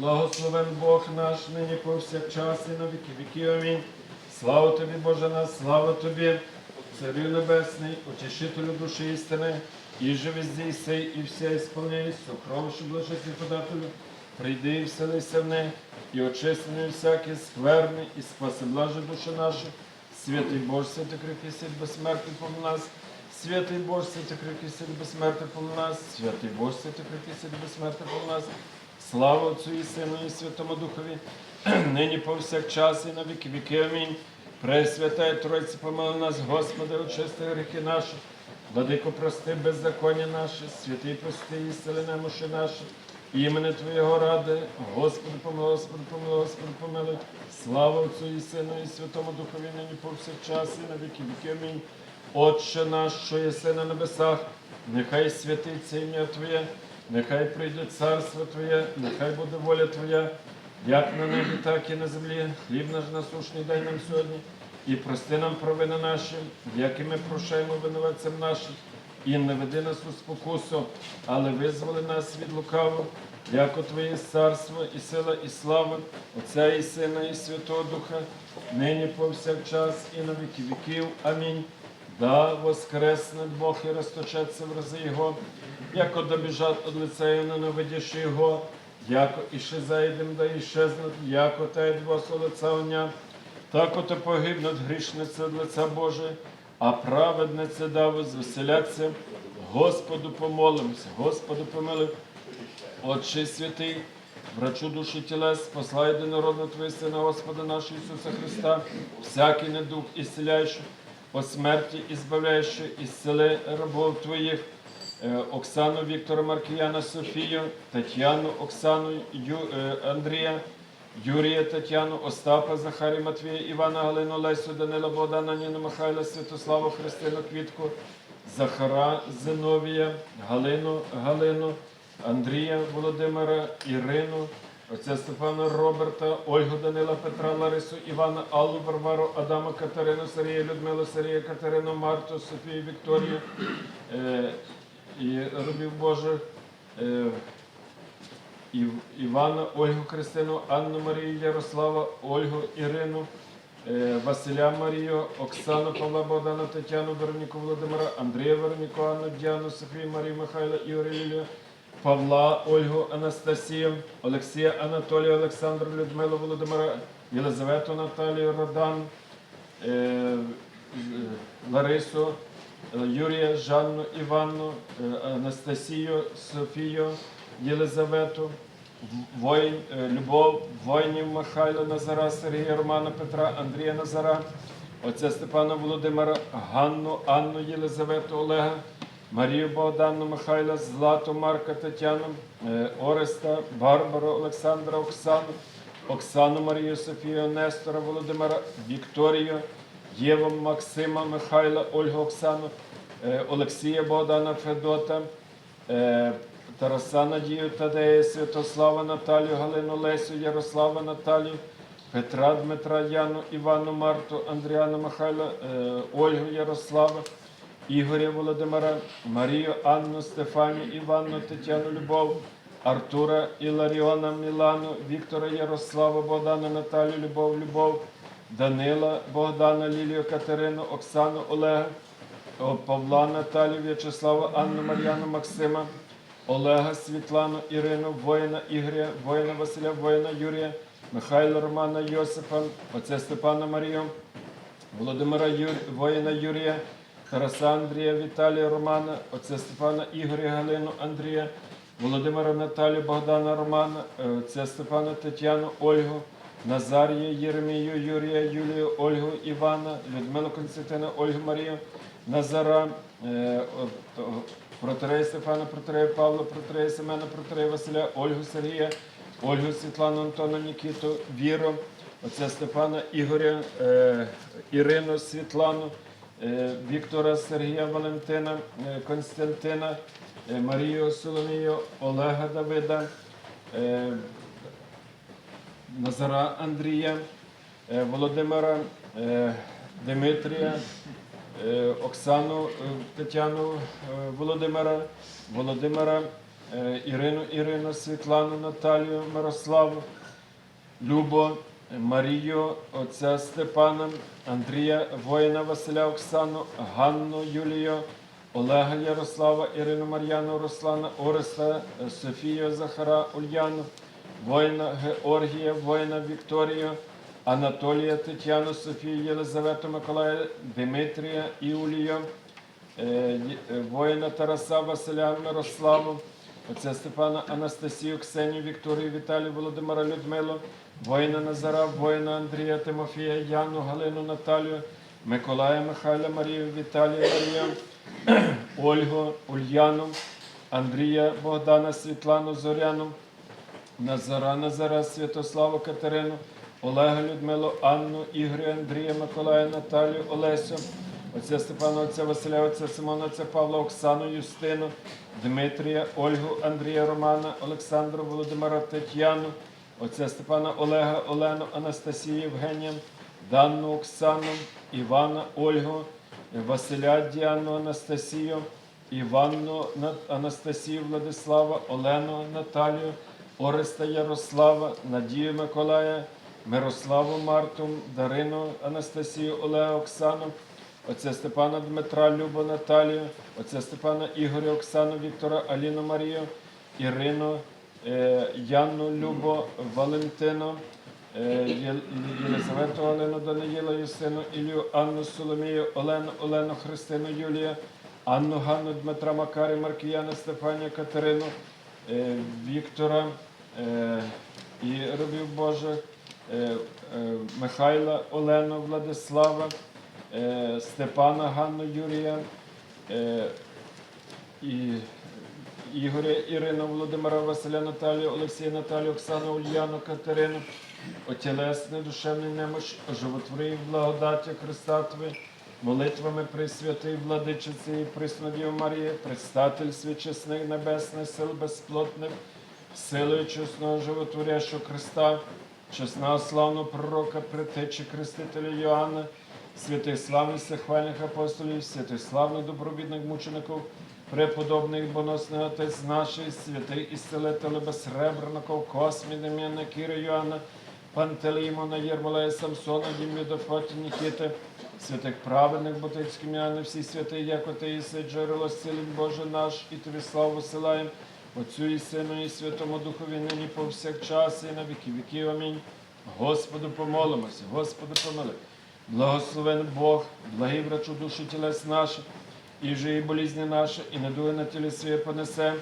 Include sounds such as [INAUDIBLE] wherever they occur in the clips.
Благословен Бог наш, нині повсякчас і на віки віки. Амінь. Слава тобі, Боже наш, слава тобі, Царю Небесний, утішителю душі істини, і же везде сей, і вся ісполняй, сокровище блажесний подателю, прийди і вселися в неї, і очисти всяке скверне, і спаси блаже душі наші. Святий Боже, святий крепкий сіль безсмертний помил нас, Святий Боже, святий крепкий сіль безсмертний помил нас, Святий Боже, святий крепкий сіль безсмертний помил нас. Слава Отцю і Сину, і Святому Духові, [CLEARS THROAT] нині повсякчас і на віки віки. Амінь. Пресвятая Тройці, помили нас, Господи, очисти гріхи наші, Владико, прости беззаконня наші, святий прости і сили немощі наші, імени Твоєго ради, Господи, помилуй, Господи, помилуй, Господи, помилуй. Слава Отцю і Сину, і Святому Духові, нині повсякчас і на віки віки. Амінь. Отче наш, що єси на небесах, нехай святиться ім'я Твоє, нехай прийде царство Твоє, нехай буде воля Твоя, як на небі, так і на землі. Хліб наш насушний дай нам сьогодні, і прости нам провини наші, як і ми прощаємо винуватцям нашим, і не веди нас у спокусу, але визволи нас від лукавого, яко Твоє царство, і сила, і слава, Отця і Сина, і Святого Духа, нині повсякчас, і на віки віків. Амінь. Да воскресне Бог і розточеться в рази Його, яко добіжать від лиця і ненавидящи Його, яко іще зайдем, да іщезнуть, яко та й двосу лиця оня, так ото погибнуть грішниці від лиця Боже, а праведниці да возвеселяться. Господу помолимося, Господу помилуй. Отче святий, врачу душі тілес, послай до народу Твої Сина, Господа нашого Ісуса Христа, всякий недух ісцеляючий, по смерті ізбавляючи, ісцели рабов Твоїх, е, Оксану Віктора Маркіяна Софію, Тетяну Оксану Ю, е, Андрія, Юрія Тетяну, Остапа, Захарі Матвія, Івана Галину, Лесю, Данила, Богдана, Ніну, Михайла, Святославу, Христину, Квітку, Захара, Зиновія, Галину, Галину, Андрія Володимира, Ірину, отця Стефана Роберта, Ольгу Данила, Петра, Ларису, Івана, Аллу, Варвару, Адама, Катерину, Сергія, Людмилу, Сергія, Катерину, Марту, Софію, Вікторію е, і робів Божих. Е, Ів- Івана, Ольгу Христину, Анну Марію, Ярослава, Ольгу Ірину, е, Василя Марію, Оксану Павла Богдана, Тетяну, Вероніку Володимира, Андрія Вероніку, Анну Діану, Софію Марію, Михайла, Ігоря Лілію, Павла, Ольгу, Анастасію, Олексія, Анатолія, Олександру, Людмилу, Володимира, Єлизавету, Наталію, Родан, е, е, Ларису, е, Юрія, Жанну, Іванну, Анастасію, Софію, Єлизавету, воїн, Любов, воїнів Михайла Назара, Сергія Романа Петра, Андрія Назара, отця Степана Володимира, Ганну, Анну Єлизавету Олега, Марію Богдану Михайла, Злату Марка Тетяну, е, Ореста, Барбару Олександра, Оксану, Оксану Марію Софію, Нестора Володимира, Вікторію, Єву Максима, Михайла, Ольгу Оксану, е, Олексія Богдана Федота, е, Тараса Надію Тадея, Святослава Наталію, Галину Лесю, Ярослава Наталію, Петра Дмитра, Яну, Івану Марту, Андріану Михайла, Ольгу Ярослава, Ігоря Володимира, Марію Анну, Стефанію, Іванну, Тетяну Любов, Артура Іларіона, Мілану, Віктора Ярослава, Богдана, Наталію, Любов, Любов, Данила, Богдана, Лілію, Катерину, Оксану, Олега, Павла, Наталію, В'ячеслава, Анну, Мар'яну, Максима, Олега, Світлану, Ірину, воїна Ігоря, воїна Василя, воїна Юрія, Михайла Романа, Йосипа, отця Степана Марію, Володимира Юр... воїна Юрія, Тараса Андрія, Віталія Романа, отця Степана Ігоря, Галину Андрія, Володимира Наталію, Богдана Романа, е, отця Степана Тетяну, Ольгу, Назарія, Єремію, Юрія, Юлію, Ольгу, Івана, Людмилу Константина, Ольгу Марію, Назара, е, протерея Стефана, протерея Павла, протерея Семена, протерея Василя, Ольгу Сергія, Ольгу Світлану, Антона, Нікіту, Віру, отця Степана Ігоря, е, Ірину, Світлану, Віктора Сергія Валентина, е, Константина, е, Марію Соломію, Олега Давида, е, Назара Андрія, е, Володимира е, Дмитрія, е, Оксану е, Тетяну е, Володимира, Володимира е, Ірину, Ірину, Світлану, Наталію, Мирославу, Любо, Марію, отця Степана, Андрія, воїна Василя Оксану, Ганну Юлію, Олега Ярослава, Ірину Мар'яну, Руслана, Ореста, Софію Захара, Ульяну, воїна Георгія, воїна Вікторію, Анатолія, Тетяну, Софію, Єлизавету, Миколая, Димитрія, Іулію, е, е, воїна Тараса, Василя, Мирославу, отця Степана, Анастасію, Ксенію, Вікторію, Віталію, Володимира, Людмилу, воїна Назара, воїна Андрія, Тимофія, Яну, Галину, Наталію, Миколая, Михайла, Марію, Віталія, Марію, Ольгу, Ульяну, Андрія, Богдана, Світлану, Зоряну, Назара, Назара, Святославу, Катерину, Олега, Людмилу, Анну, Ігоря, Андрія, Миколая, Наталію, Олесю, отця Степана, отця Василя, отця Симона, отця Павла, Оксану, Юстину, Дмитрія, Ольгу, Андрія, Романа, Олександру, Володимира, Тетяну, отця Степана, Олега, Олену, Анастасію, Євгенія, Данну, Оксану, Івана, Ольгу, Василя, Діану, Анастасію, Іванну, Анастасію, Владислава, Олену, Наталію, Ореста Ярослава, Надію Миколая, Мирославу Марту, Дарину Анастасію, Олега Оксану, отця Степана Дмитра, Любу Наталію, отця Степана Ігоря, Оксану, Віктора, Аліну Марію, Ірину, е, Яну, Любо, Валентину, е, Єлизавету, Олену, Даниїла, Юсину, Ілію, Анну, Соломію, Олену, Олену, Христину, Юлія, Анну, Ганну, Дмитра, Макарі, Маркіяна, Стефанія, Катерину, е, Віктора і робів Божих, е, е, Михайла, Олену, Владислава, Степана, Ганну, Юрія, е, і Ігоря, Ірину, Володимира, Василя, Наталію, Олексія, Наталію, Оксану, Ульяну, Катерину, отілесний, душевний немощ, животворив благодаті Христа Твої, молитвами Пресвятої Владичиці і Приснодів Марії, предстатель свічесних небесних сил безплотних, силою чесного животворящого Христа, чесного славного пророка, притечі Хрестителя Йоанна, святих славних всехвальних апостолів, святих славних добровідних мучеників, преподобних боносних отець наших, святий ісцелителя безсребреников, Космі, Дем'яна, Кіра, Йоанна, Пантелеймона, Єрмолея, Самсона, Дім'ю, Дофоті, Нікіти, святих праведних Ботицьким Яни, всі святі, як ти єси, джерело зцілень Боже наш, і тобі славу висилаємо, Отцю і Сину, і Святому Духові, нині повсякчас, і на віки віків. Амінь. Господу помолимося, Господу помили. Благословен Бог, благий врачу душі тілес наших, і же і болізні наші, і недуги на тілі своє понесе.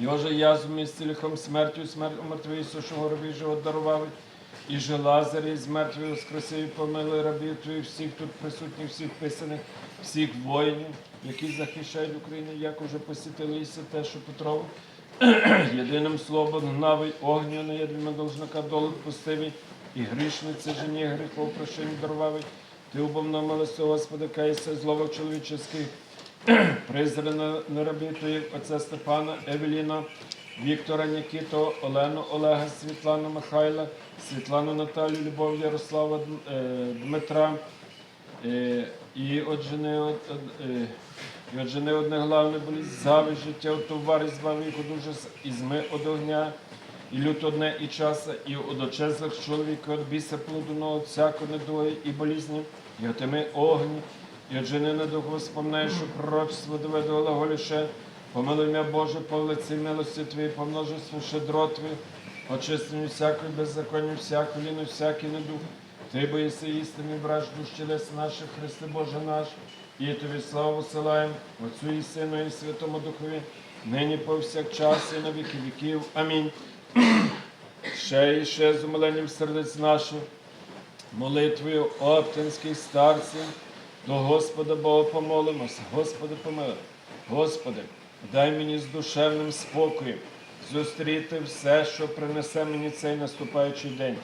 Йоже язву місці лихом смертю, смерть умертвий, сушого рабів живот дарував, і же Лазарі з мертвих воскресив, помилуй рабів твоїх всіх тут присутніх, всіх писаних, всіх воїнів, які захищають Україну, як уже посітилися те, що Петрово. [CLEARS THROAT] Єдиним словом гнавий огню на єдиме должника долу пустивий, і грішниці жені гріхов прощення дарувавий. Ти убовно молися, Господи, кайся злових чоловічих, Призрано на [CLEARS THROAT] отця Степана, Евеліна, Віктора Нікіто, Олену, Олега, Світлану Михайла, Світлану Наталію, Любов Ярослава е, Дмитра. Е, І от жени, от, е, і от жени одне главне болість, зависть життя, товари збави їх од ужас, і зми од огня, і лют одне і часа, і од очезлих чоловіка, от біса плодуного, всяко недуги і болізні, і от ими огні, і от жени на духу спомнає, що пророчество доведе глаголіше, помилуй м'я Боже, по лиці милості Твої, помножество щедро Твої, очистимо всякої беззаконня, всяку ліну, всякий недух. Ти боїси істини, браш душ тілес наших, Христе Боже наш, і тобі славу силаємо, Отцю і Сину, і Святому Духові, нині повсякчас і на віки віків. Амінь. Ще і ще з умиленням сердець наших, молитвою оптинських старців, до Господа Бога помолимося. Господи, помилуй. Господи, дай мені з душевним спокоєм зустріти все, що принесе мені цей наступаючий день.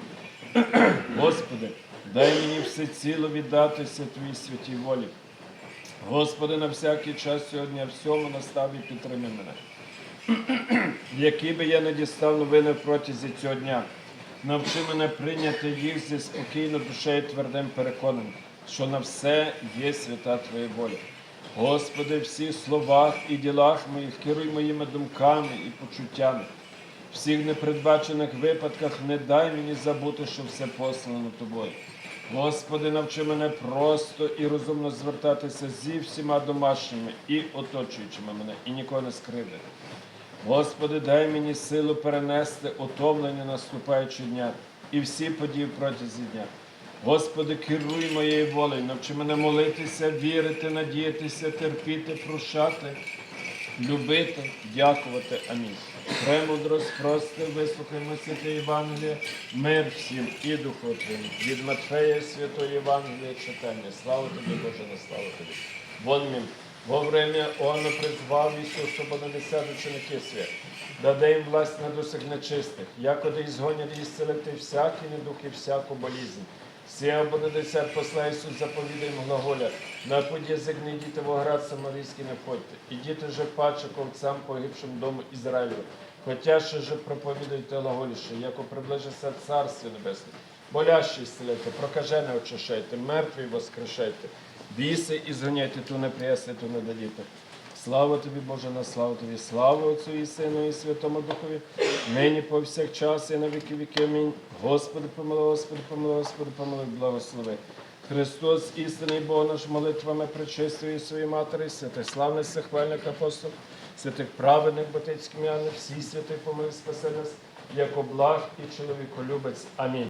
Господи, дай мені все ціло віддатися Твоїй святій волі. Господи, на всякий час сьогодні всьому настав і підтримай мене. Які би я не дістав новини протязі цього дня, навчи мене прийняти їх зі спокійно душею твердим переконанням, що на все є свята Твоя воля. Господи, в всіх словах і ділах моїх керуй моїми думками і почуттями. В всіх непередбачених випадках не дай мені забути, що все послано тобою. Господи, навчи мене просто і розумно звертатися зі всіма домашніми і оточуючими мене, і нікого не скривдити. Господи, дай мені силу перенести утомлення наступаючого дня і всі події протязі дня. Господи, керуй моєю волею, навчи мене молитися, вірити, надіятися, терпіти, прощати, любити, дякувати. Амінь. Премудрость, прости, вислухаймо святе Євангеліє, мир всім і духу Твоєму. Від Матфея Святої Євангелія читання. Слава тобі, Боже, на славу тобі. Вон мім. Во время Он призвав Ісус, щоб вони несе ученики свят. Даде їм власть над усіх нечистих, якоди ізгонять і зцелити всякий недух і всяку болізнь. Сія буде десят посла Ісус заповідає глаголя, на путь язик не йдіте в оград самарійський не входьте, ідіте же паче ковцям погибшим дому Ізраїлю, хотя ще же проповідуйте глаголіше, яко приближиться Царстві Небесне. Болящі зцілите, прокажене очищайте, мертві воскрешайте, біси і зганяйте, ту не приясти, ту не дадіте. Слава тобі, Боже, на славу тобі, слава Отцю і Сину, і Святому Духові, нині повсякчас і на віки віки. Амінь. Господи, помилуй, Господи, помилуй, Господи, помилуй, благослови. Христос, істинний Бог наш, молитвами причистої своєї матері, святих славних всехвальних апостол, святих праведних ботицьких м'яних, всі святих помилуй, спаси нас, як облаг і чоловіколюбець. Амінь.